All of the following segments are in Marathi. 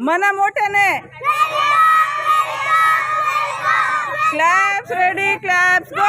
मना मोठ्याने claps ready claps go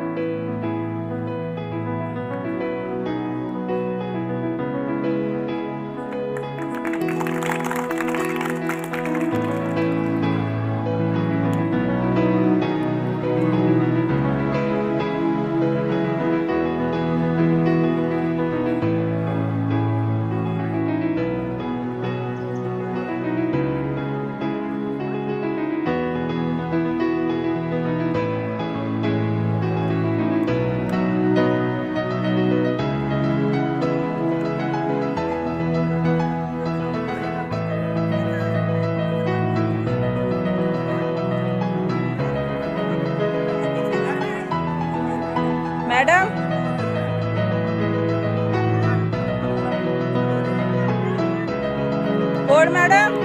Lord, madam.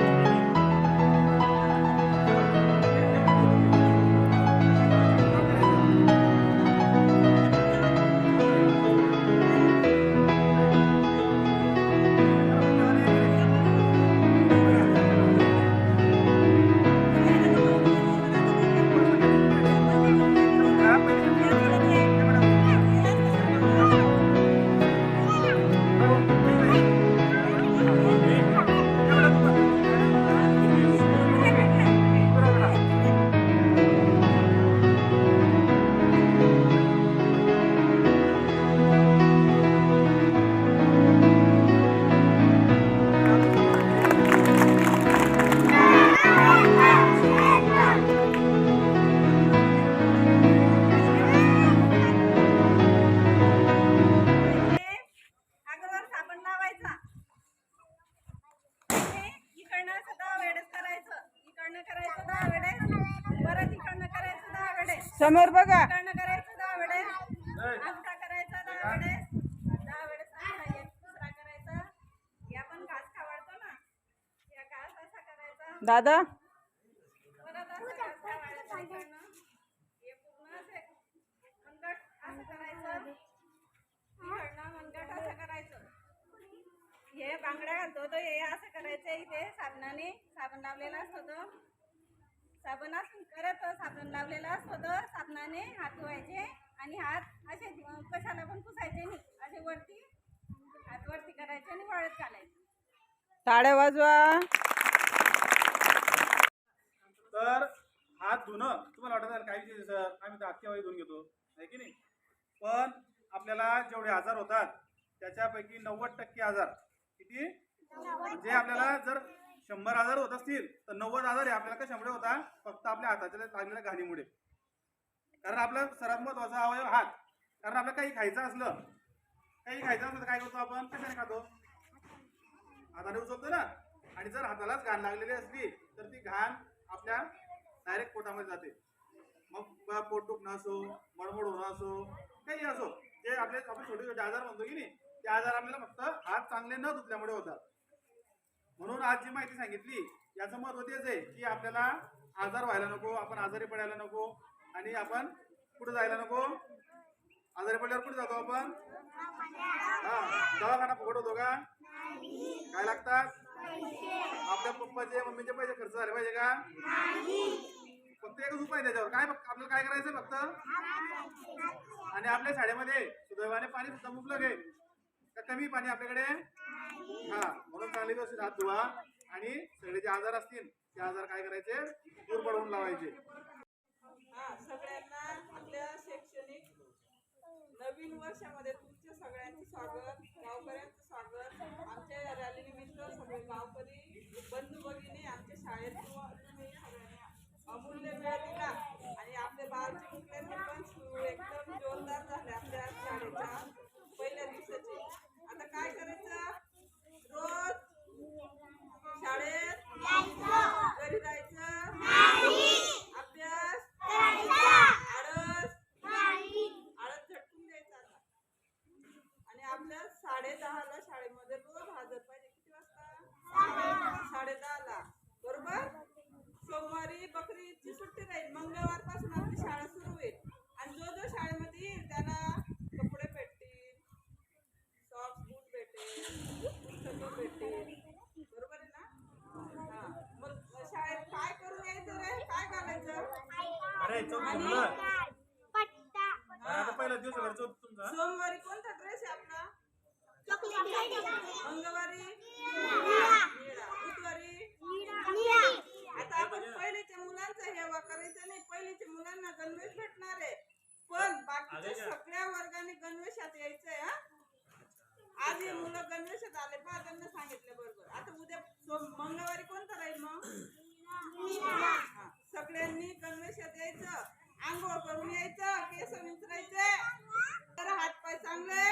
मनगट असं करायचं. हे बांगड्या घालतो तो हे असं करायचं इथे. साबणाने साबण लावलेला असतो तो. साबण असं करत साबण लावलेला असतो. तो साबणाने हात धुवायचे आणि हात असे कशाला पण पुसायचे नाही. असे वरती हात वरती करायचे आणि वाळत घालायचे. टाळ्या वाजवा. तर हात धुणं तुम्हाला वाटत असेल काय विषय सर आम्ही तर अख्ख्या धुवून घेतो. आहे की नाही? पण आपल्याला जेवढे आजार होतात त्याच्यापैकी नव्वद टक्के आजार किती? म्हणजे आपल्याला जर शंभर आजार होत असतील तर नव्वद आजार हे आपल्याला कशामुळे होता? फक्त आपल्या हाताच्या लागलेल्या घाणीमुळे. कारण आपला सर्वात महत्त्वाचा अवयव हात. कारण आपल्याला काही खायचं असलं काही खायचं असलं तर काय करतो आपण? कशाने खातो? हाताने उचलतो ना. आणि जर हातालाच घाण लागलेली असली तर ती घाण आपल्या डायरेक्ट पोटामध्ये जाते. मग पोट दुखणं असो मळमळ होणं असो काही असो जे आपले आपण छोटे छोटे आजार म्हणतो की नाही ते आजार आपल्याला फक्त हात चांगले न धुतल्यामुळे होतात. म्हणून आज जी माहिती सांगितली याचं महत्त्व तेच आहे की आपल्याला आजार व्हायला नको आपण आजारी पडायला नको आणि आपण कुठं जायला नको? आजारी पडल्यावर कुठे जातो आपण? हा दवाखाना फुकट होतो का? काय लागतात? आपल्या पप्पाचे मम्मीचे पैसे खर्च झाले पाहिजे का? फक्त एकच उपाय त्याच्यावर. काय आपल्याला काय करायचं फक्त? आणि आपल्या शाळेमध्ये सुदैवाने पाणी सुद्धा मुबलक आहे का कमी पाणी आपल्याकडे? हा म्हणून चांगली व्यवस्थित हात धुवा. आणि सगळे जे आजार असतील ते आजार काय करायचे? दूर पडवून लावायचे. हा सगळ्यांना आपल्या शैक्षणिक नवीन वर्षामध्ये तुमचे सगळ्यांचे स्वागत गावकऱ्यांचं स्वागत. आमच्या या रॅलीनिमित्त सगळे गावकरी सुट्टी राहील मंगळवारपासून आपली शाळा सुरू होईल. आणि जो जो शाळेमध्ये येईल त्याला कपडे भेटतील सॉक्स बूट भेटेल पुस्तकं भेटेल. बरोबर आहे ना? हा. मग शाळेत काय करून यायचं रे? काय घालायचं? आणि- मुलं आता पहिला दिवस घरचं होतं तुमचा. सोमवारी कोणता ड्रेस आहे आपला? पैसे आले पाच सांगितलं बरोबर. आता उद्या मंगळवारी कोणता राहील मग? सगळ्यांनी गणवेशात यायचं आंघोळ करून यायचं केस विचरायचे तर हात पाय चांगले.